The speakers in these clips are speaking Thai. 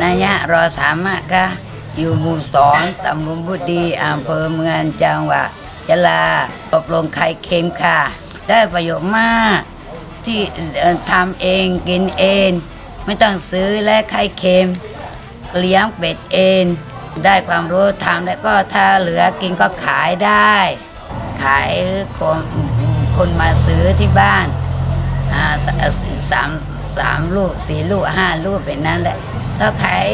นายะรอสามะค่ะอยู่หมู่สองตำบลบุดีอำเภอเมืองจังหวัดยะลาอบรมไข่เค็มค่ะ ได้ประโยชน์มาก ที่ทำเองกินเอง ไม่ต้องซื้อและไข่เค็ม เลี้ยงเป็ดเอง ได้ความรู้ทำแล้วก็ถ้าเหลือกินก็ขายได้ ขายคนคนมาซื้อที่บ้านสาม สามลูกสี่ลูกห้าลูกเป็นนั้นแหละ ถ้าขาย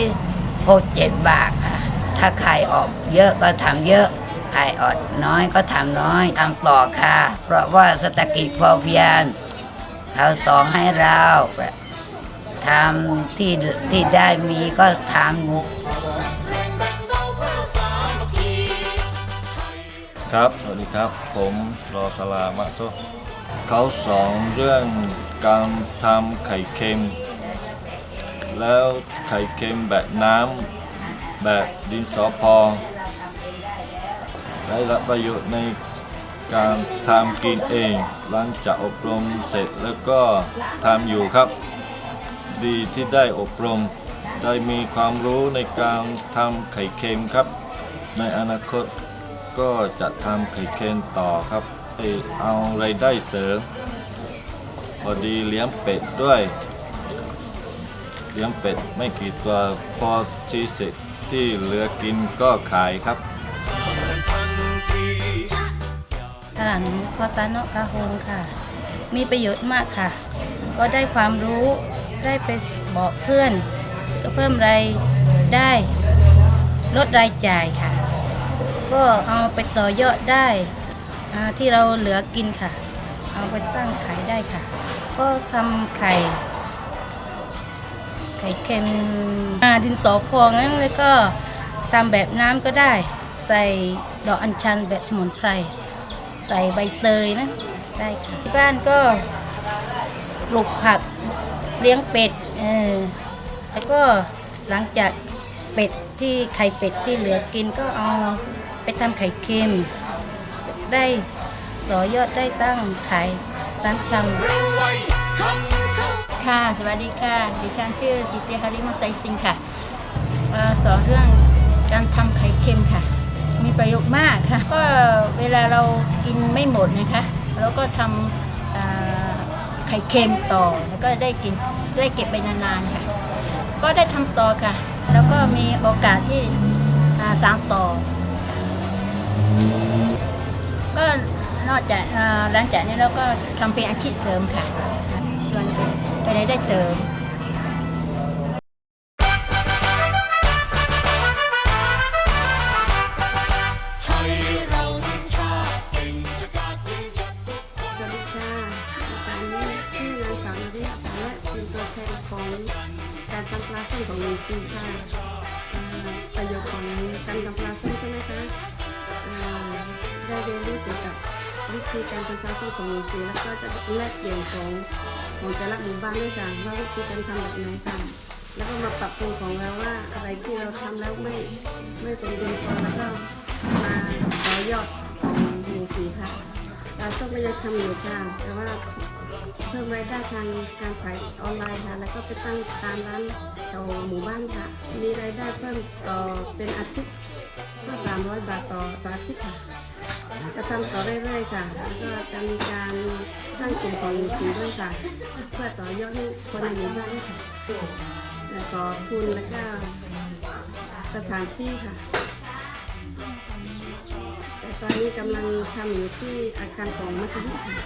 หกเจ็ดบาทค่ะ ถ้าขายออกเยอะก็ทำเยอะ ขายออดน้อยก็ทำน้อยทำต่อค่ะ เพราะว่าสตกิจพอเพียงเขาสอนให้เราทำที่ที่ได้มีก็ทำครับ สวัสดีครับ ผมรอสลามะโซ เขาสอนเรื่องการทำไข่เค็ม แล้วไข่เค็มแบบน้ำแบบดินสอพองได้รับประโยชน์ในการทำกินเอง หลังจากอบรมเสร็จแล้วก็ทำอยู่ครับ ดีที่ได้อบรม ได้มีความรู้ในการทำไข่เค็มครับ ในอนาคตก็จะทำไข่เค็มต่อครับ ให้เอาไรายได้เสริม พอดีเลี้ยงเป็ดด้วย เลี้ยงเป็ดไม่กี่ตัวพอที่เสร็จที่เหลือกินก็ขายครับ ค่ะหนูพอซานกาโฮงค่ะ มีประโยชน์มากค่ะ ก็ได้ความรู้ได้ไปบอกเพื่อน ก็เพิ่มรายได้ลดรายจ่ายค่ะ ก็เอาไปต่อยอดได้ ที่เราเหลือกินค่ะ เอาไปตั้งขายได้ค่ะ ก็ทำไข่ ไข่เค็มดินสอพองนั้นแล้วก็ทำแบบน้ำก็ได้ ใส่ดอกอัญชันแบบสมุนไพร ใส่ใบเตยนะได้ค่ะที่บ้านก็ปลูกผักเลี้ยงเป็ดเออแล้วก็หลังจากเป็ดที่ไข่เป็ดที่เหลือกินก็เอาไปทำไข่เค็ม ได้ต่อยอดได้ตั้งขายร้านชำค่ะ สวัสดีค่ะ ดิฉันชื่อสิทธิฮาริมุไซซิงค่ะสอนเรื่องการทำไข่เค็มค่ะ มีประโยชน์มากค่ะ ก็เวลาเรากินไม่หมดนะคะเราก็ทำไข่เค็มต่อ แล้วก็ได้กินได้เก็บไปนานๆค่ะ ก็ได้ทำต่อค่ะ แล้วก็มีโอกาสที่สามต่อ จากอ่าหลังจากนี้เราก็ทำเป็นอาชีพเสริมค่ะ ส่วนเป็นรายได้เสริมการทำปลาส้มของลุงซีค่ะประโยชน์ของการทำปลาส้มใช่ไหมคะได้เรียนรู้ เกี่ยวกับวิธีการทำปลาส้มของลุงซีแล้วก็จะแลกเปลี่ยนของของแต่ละหมู่บ้านด้วยค่ะว่าวิธีการทำแบบไหนค่ะแล้วก็มาปรับปรุงของเราว่าอะไรที่เราทำแล้วไม่ไม่สมดุลกันแล้วก็มาต่อยอดของลุงซีค่ะเราต้องก็ยังทำอยู่ค่ะแต่ว่าเพิ่มรายได้ทางการขายออนไลน์ค่ะ แล้วก็ไปตั้งตามร้านแถวหมู่บ้านค่ะ มีรายได้เพิ่มต่อเป็นอาทิตย์ ก็300บาทต่อต่ออาทิตย์ค่ะจะทำต่อเรื่อยๆค่ะ แล้วก็จะมีการสร้างกลุ่มของหมู่สีด้วยค่ะ เพื่อต่อยอดให้คนในหมู่บ้านด้วยค่ะแล้วก็ทุนแล้วก็สถานที่ค่ะ แต่ตอนนี้กำลังทำอยู่ที่อาคารของมัสยิดค่ะ